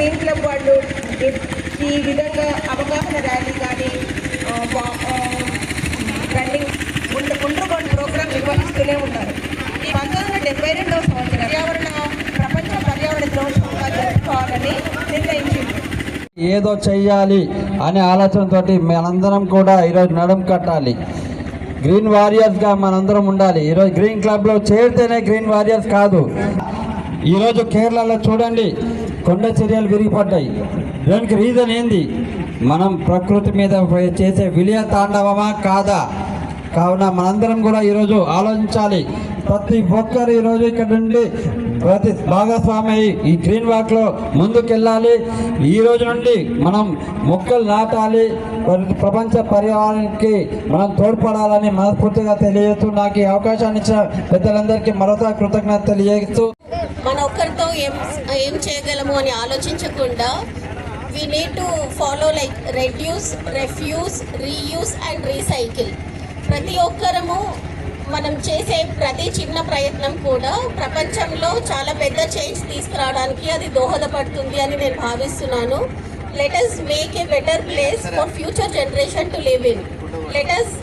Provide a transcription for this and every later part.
Green club వాళ్ళు ఈ- విధంగా అవగాహన ర్యాలీ కానీ రన్నింగ్ ఉండ ఉండ్రగొండ ప్రోగ్రాం నిర్వహిస్తూనే ఉన్నారు. ఈ పంతొమ్మిది వందల డెబ్బై రెండవ సంవత్సరం పర్యావరణ ప్రపంచ పర్యావరణ దినోత్సవంగా జరుపుకోవాలని నిర్ణయించింది. ఏదో చెయ్యాలి అనే ఆలోచనతో మనందరం కూడా ఈరోజు నడుం కట్టాలి. గ్రీన్ వారియర్స్గా మనందరం ఉండాలి. ఈరోజు గ్రీన్ క్లబ్లో చేరితేనే గ్రీన్ వారియర్స్ కాదు. ఈరోజు కేరళలో చూడండి కొండ చర్యలు విరిగిపడ్డాయి. దానికి రీజన్ ఏంది? మనం ప్రకృతి మీద చేసే విలయ తాండవమా కాదా? కావున మనందరం కూడా ఈరోజు ఆలోచించాలి. ప్రతి ఒక్కరు ఈరోజు ఇక్కడ నుండి ప్రతి భాగస్వామి ఈ గ్రీన్ వాక్లో ముందుకెళ్ళాలి. ఈ రోజు నుండి మనం మొక్కలు నాటాలి. ప్రపంచ పర్యావరణానికి మనం తోడ్పడాలని మనస్ఫూర్తిగా తెలియజేస్తూ నాకు ఈ అవకాశాన్ని ఇచ్చిన పెద్దలందరికీ మరోసారి కృతజ్ఞత తెలియజేస్తూ మన ఏం ఏం చేయగలము అని ఆలోచించకుండా we need to follow like reduce refuse reuse and recycle ప్రతి ఒక్కరము మనం చేసే ప్రతి చిన్న ప్రయత్నం కూడా ప్రపంచంలో చాలా పెద్ద చేంజ్ తీసుకురావడానికి అది దోహదపడుతుంది అని నేను భావిస్తున్నాను. Let us make a better place for future generation to live in let us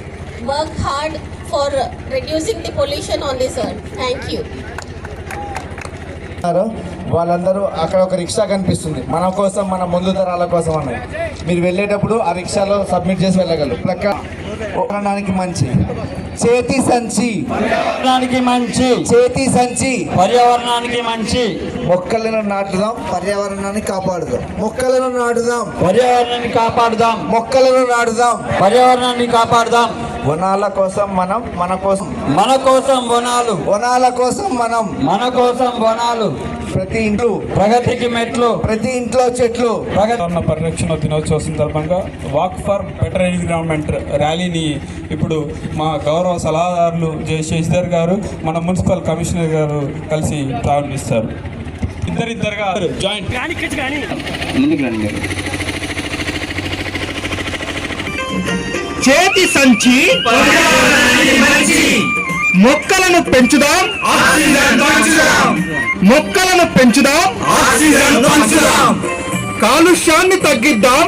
work hard for reducing the pollution on this sir thank you వాళ్ళందరూ అక్కడ ఒక రిక్షా కనిపిస్తుంది. మన కోసం మన ముందు తరాల కోసం అన్నది. మీరు వెళ్ళేటప్పుడు ఆ రిక్షాలో సబ్మిట్ చేసి వెళ్ళగలరు. ప్రక్క ఉండడానికి మంచి. చేతి సంచి. పర్యావరణానికి మంచి. చేతి సంచి. పర్యావరణానికి మంచి. మొక్కలను నాటుదాం. పర్యావరణాన్ని కాపాడుదాం. మొక్కలను నాటుదాం. పర్యావరణాన్ని కాపాడుదాం. మొక్కలను నాటుదాం. పర్యావరణాన్ని కాపాడుదాం. వనాల కోసం మనం మన కోసం. మన కోసం వనాలు. వనాల కోసం మనం. మన కోసం వనాలు. ప్రతి ఇంట్లో. ప్రగతికి మెట్లు. ప్రతి ఇంట్లో చెట్లు. ప్రగతి పర్యావరణ పరిరక్షణ దినోత్సవ సందర్భంగా వాక్ ఫర్ బెటర్ ఎన్విరాన్మెంట్ ర్యాలీని ఇప్పుడు మా గౌరవ సలహాదారులు జె శశిధర్ గారు మన మున్సిపల్ కమిషనర్ గారు కలిసి ప్రారంభిస్తారు. ఇద్దరిద్దరుగా జాయింట్. చేతి సంచి మొక్కలను పెంచుదాం మొక్కలను పెంచుదాం కాలుష్యాన్ని తగ్గిద్దాం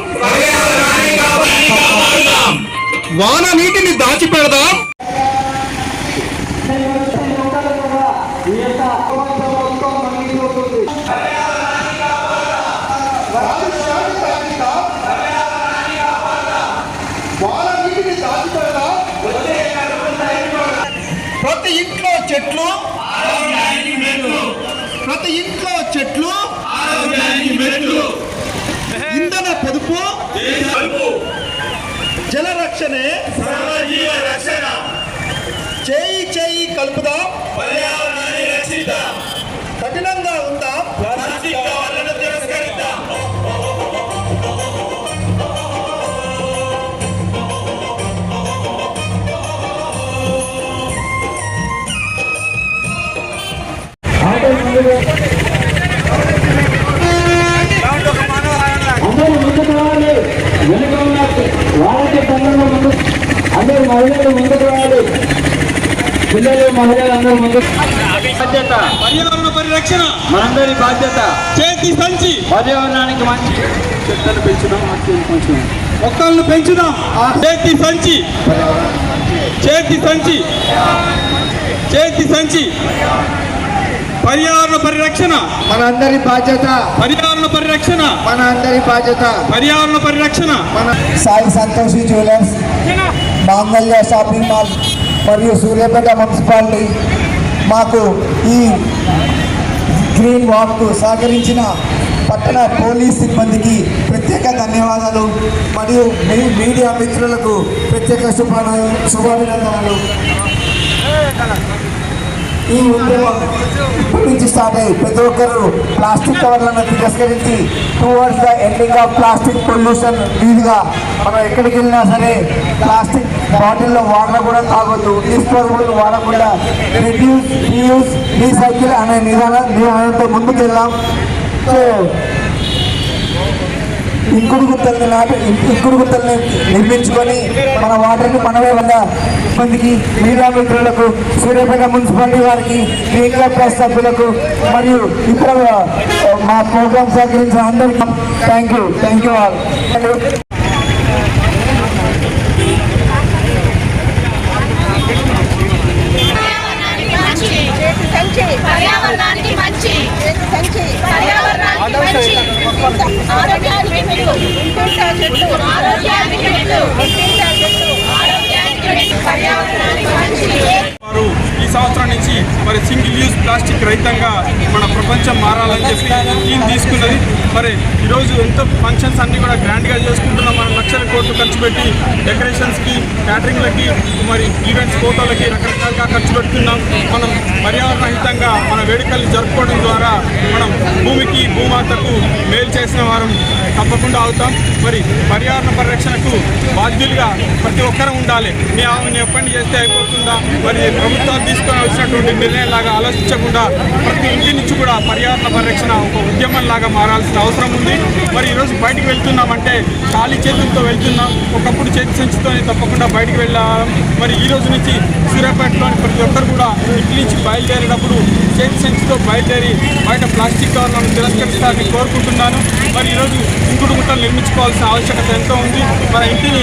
వాన నీటిని దాచిపెడదాం ప్రతి ఇంట్లో చెట్లు? ప్రతి ఇంట్లో చెట్లు? మహిళలు అందరూ ముందుకు బాధ్యత పర్యావరణ పరిరక్షణ. మనందరి బాధ్యత. చేతి సంచి. పర్యావరణానికి మంచి. చెట్లను పెంచుదాం ఆక్సిజన్ పెంచుదాం. మొక్కలను పెంచుదాం చేతి సంచి. చేతి సంచి. చేతి సంచి. పర్యావరణ పరిరక్షణ. మనందరి బాధ్యత. పర్యావరణ పరిరక్షణ. మనందరి బాధ్యత. పర్యావరణ పరిరక్షణ. Sai Santoshi jewellers Mangalya shopping mall మరియు సూర్యాపేట మున్సిపాలిటీ మాకు ఈ గ్రీన్ వాక్కు సహకరించిన పట్టణ పోలీస్ సిబ్బందికి ప్రత్యేక ధన్యవాదాలు మరియు మీ మీడియా మిత్రులకు ప్రత్యేక శుభ శుభాభినందనలు. ఈ ఉద్యమం ఇప్పటి నుంచి స్టార్ట్ అయ్యి ప్రతి ఒక్కరు ప్లాస్టిక్ కవర్లను తిరస్కరించి towards the ending of plastic pollution వీలుగా మనం ఎక్కడికి వెళ్ళినా సరే ప్లాస్టిక్ బాటిల్లో వాటర్ కూడా తాగొద్దు. డిస్పోజబుల్ వాడకుండా రిడ్యూస్ రీయూస్ రీసైకిల్ అనే నిదాన నిదానంతో ముందుకు వెళ్దాం. సో ఇంకుడు గుర్తల్ని నాటి ఇంకుడు గుర్తల్ని నిర్మించుకొని మన వాటర్ని మనమే వల్ల మందికి మీడియా మిత్రులకు సూర్యాపేట మున్సిపాలిటీ వారికి క్రీడా క్లబ్ సభ్యులకు మరియు ఇతర మా ప్రోగ్రామ్ సహకరించిన అందరికీ thank you thank you all పర్యావరణానికి మంచి. పర్యావరణానికి మంచి. ఆరోగ్యానికి ఆరోగ్యానికి మెరుగు ఇంటింటా చెట్లు ఆరోగ్యానికి మెరుగు పర్యావరణానికి మంచి వారు ఈ సంవత్సరం నుంచి మరి సింగిల్ యూజ్ ప్లాస్టిక్ రహితంగా మన ప్రపంచం మారాలని చెప్పి థీమ్ తీసుకున్నది. మరి ఈరోజు ఎంతో ఫంక్షన్స్ అన్ని కూడా గ్రాండ్గా చేసుకుంటున్నాం. మనం లక్షల కోట్లు ఖర్చు పెట్టి డెకరేషన్స్కి క్యాటరింగ్లకి మరి ఈవెంట్స్ ఫోటోలకి రకరకాలుగా ఖర్చు పెడుతున్నాం. మనం పర్యావరణ రహితంగా మన వేడుకలు జరుపుకోవడం ద్వారా మనం భూమికి భూమాతకు మేలు చేసిన వారం తప్పకుండా అవుతాం మరి పర్యావరణ పరిరక్షణకు బాధ్యులుగా ప్రతి ఒక్కరూ ఉండాలి. మీ ఆమెను ఎప్పటి చేస్తే అయిపోతుందా? మరి ప్రభుత్వాలు తీసుకొని వచ్చినటువంటి నిర్ణయంలాగా ఆలోచించకుండా ప్రతి ఇంటి నుంచి కూడా పర్యావరణ పరిరక్షణ ఒక ఉద్యమంలాగా మారాల్సిన అవసరం ఉంది. మరి ఈరోజు బయటికి వెళ్తున్నామంటే ఖాళీ చేతులతో వెళ్తున్నాం. ఒకప్పుడు చేతి సంచితోనే తప్పకుండా బయటికి వెళ్ళాం. మరి ఈ రోజు నుంచి సూర్యాపేటలోని ప్రతి ఒక్కరు కూడా ఇంటి నుంచి బయలుదేరేటప్పుడు చేతి సంచితో బయలుదేరి బయట ప్లాస్టిక్ కవర్లను తిరస్కరిస్తారని కోరుకుంటున్నాను. మరి ఈరోజు గుట్టలు నిర్మించుకోవాల్సిన ఆవశ్యకత ఎంతో ఉంది. మన ఇంటిని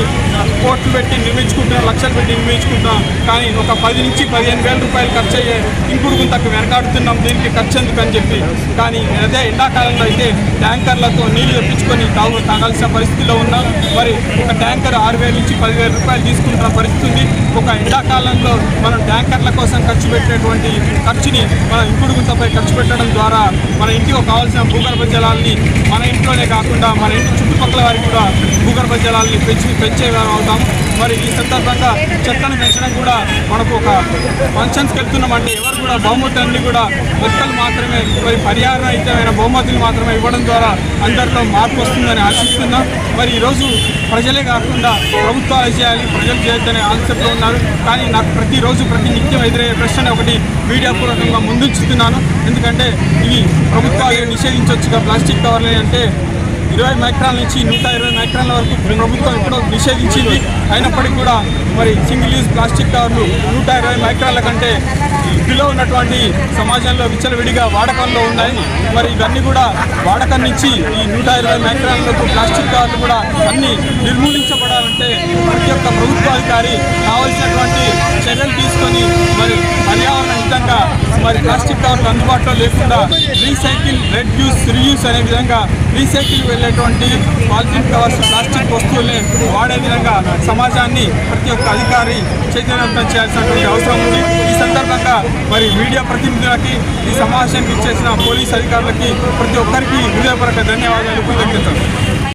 కోట్లు పెట్టి నిర్మించుకుంటున్నాం లక్షలు పెట్టి నిర్మించుకుంటున్నాం. కానీ ఒక పది నుంచి పదిహేను వేల రూపాయలు ఖర్చు అయ్యే ఇంకుడు గుంతకు వెనకాడుతున్నాం దీనికి ఖర్చు ఎందుకు అని చెప్పి. కానీ అదే ఎండాకాలంలో అయితే ట్యాంకర్లతో నీళ్ళు తెప్పించుకొని తాగు తాగాల్సిన పరిస్థితిలో ఉన్నాం. మరి ఒక ట్యాంకర్ ఆరు వేల నుంచి పదివేల రూపాయలు తీసుకుంటున్న పరిస్థితి ఉంది. ఒక ఎండాకాలంలో మనం ట్యాంకర్ల కోసం ఖర్చు పెట్టినటువంటి ఖర్చుని మన ఇంకుడు గుంతపై ఖర్చు పెట్టడం ద్వారా మన ఇంటికి కావాల్సిన భూగర్భ జలాల్ని మన ఇంట్లోనే కాకుండా మన ఇంటి చుట్టుపక్కల వారికి కూడా భూగర్భ జలాల్ని పెంచి పెంచే అవుతాం మరి ఈ సందర్భంగా చెత్తను పెంచడం కూడా మనకు ఒక ఫంక్షన్స్కి వెళ్తున్నామంటే ఎవరు కూడా బహుమతులన్నీ కూడా మొక్కలు మాత్రమే మరి పర్యావరణయుతమైన బహుమతులు మాత్రమే ఇవ్వడం ద్వారా అందరిలో మార్పు వస్తుందని ఆశిస్తున్నాం. మరి ఈరోజు ప్రజలే కాకుండా ప్రభుత్వాలు చేయాలి? ప్రజలు చేయొద్దనే ఆన్సెప్ట్లో ఉన్నారు. కానీ నాకు ప్రతిరోజు ప్రతి నిత్యం ఎదురయ్యే ప్రశ్న ఒకటి మీడియా పూర్వకంగా ముందుంచుతున్నాను. ఎందుకంటే ఇవి ప్రభుత్వాలు నిషేధించవచ్చుగా ప్లాస్టిక్ కవర్లే అంటే ఇరవై మైక్రాల నుంచి నూట ఇరవై మైక్రాల వరకు ప్రభుత్వం ఎప్పుడో నిషేధించింది. అయినప్పటికీ కూడా మరి సింగిల్ యూజ్ ప్లాస్టిక్ కవర్లు నూట ఇరవై మైక్రాల కంటే బిలో ఉన్నటువంటి సమాజంలో విచ్చలవిడిగా వాడకంలో ఉన్నాయి. మరి ఇవన్నీ కూడా వాడకం నుంచి ఈ నూట ఇరవై మైక్రాలకు ప్లాస్టిక్ కవర్లు కూడా అన్ని నిర్మూలించబడాలంటే ప్రతి ఒక్క ప్రభుత్వాధికారి కావాల్సినటువంటి చర్యలు తీసుకొని మరి పర్యావరణ విధంగా మరి ప్లాస్టిక్ కవర్లు అందుబాటులో లేకుండా రీసైకిల్ రెడ్యూస్ రీయూస్ అనే విధంగా రీసైకిల్ వెళ్ళేటువంటి పాలిథిన్ కవర్స్ ప్లాస్టిక్ వస్తువుల్ని వాడే విధంగా సమాజాన్ని ప్రతి ఒక్క అధికారి చైతన్యవంతం చేయాల్సినటువంటి అవసరం ఉంది. ఈ సందర్భంగా మరి మీడియా ప్రతినిధులకి ఈ సమావేశానికి ఇచ్చేసిన పోలీస్ అధికారులకి ప్రతి ఒక్కరికి హృదయపూర్వక ధన్యవాదాలు. కృతజ్ఞతలు.